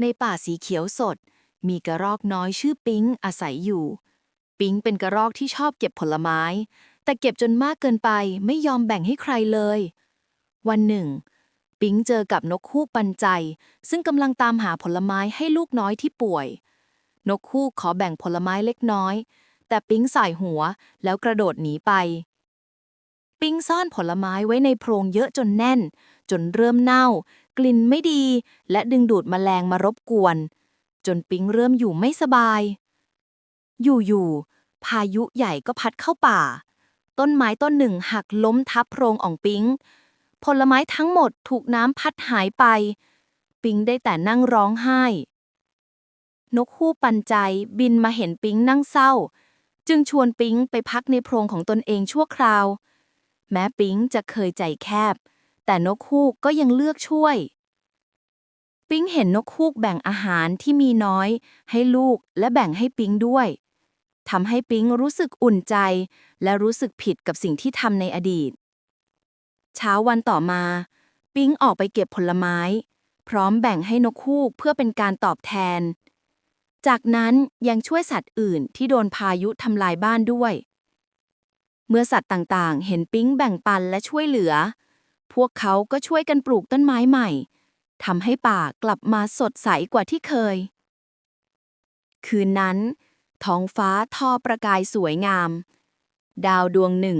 ในป่าสีเขียวสด มีกระรอกน้อยชื่อปิ๊งอาศัยอยู่ ปิ๊งเป็นกระรอกที่ชอบเก็บผลไม้ แต่เก็บจนมากเกินไปไม่ยอมแบ่งให้ใครเลย วันหนึ่ง ปิ๊งเจอกับนกฮูกปันใจ ซึ่งกำลังตามหาผลไม้ให้ลูกน้อยที่ป่วย นกฮูกขอแบ่งผลไม้เล็กน้อย แต่ปิ๊งสายหัวแล้วกระโดดหนีไป ปิ๊งซ่อนผลไม้ไว้ในโพรงเยอะจนแน่น จนเริ่มเน่า กลิ่นไม่ดี และดึงดูดแมลงมารบกวน จนปิ๊งเริ่มอยู่ไม่สบาย อยู่ๆพายุใหญ่ก็พัดเข้าป่า ต้นไม้ต้นหนึ่งหักล้มทับโพรงอ่องปิ๊งผลไม้ทั้งหมดถูกน้ำพัดหายไป ปิ๊งได้แต่นั่งร้องไห้ นกฮูกปันใจบินมาเห็นปิ๊งนั่งเศร้า จึงชวนปิ๊งไปพักในโพรงของตนเองชั่วคราว แม้ปิ๊งจะเคยใจแคบ แต่นกฮูกก็ยังเลือกช่วย ปิ๊งเห็นนกฮูกแบ่งอาหารที่มีน้อย ให้ลูกและแบ่งให้ปิ๊งด้วยทำให้ปิ๊งรู้สึกอุ่นใจ และรู้สึกผิดกับสิ่งที่ทำในอดีต เช้าวันต่อมา ปิ๊งออกไปเก็บผลไม้ พร้อมแบ่งให้นกฮูกเพื่อเป็นการตอบแทน จากนั้นยังช่วยสัตว์อื่นที่โดนพายุทำลายบ้านด้วย เมื่อสัตว์ต่างๆ เห็นปิ๊งแบ่งปันและช่วยเหลือ พวกเขาก็ช่วยกันปลูกต้นไม้ใหม่ทำให้ป่ากลับมาสดใสกว่าที่เคย คืนนั้น ท้องฟ้าทอประกายสวยงาม ดาวดวงหนึ่ง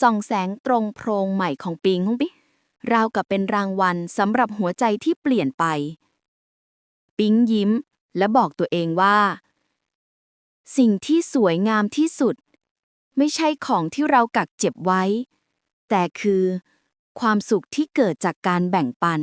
ส่องแสงตรงโพรงใหม่ของปิงปิราวกับเป็นรางวัลสำหรับหัวใจที่เปลี่ยนไป ปิงยิ้มและบอกตัวเองว่า สิ่งที่สวยงามที่สุด ไม่ใช่ของที่เรากักเจ็บไว้ แต่คือ ความสุขที่เกิดจากการแบ่งปัน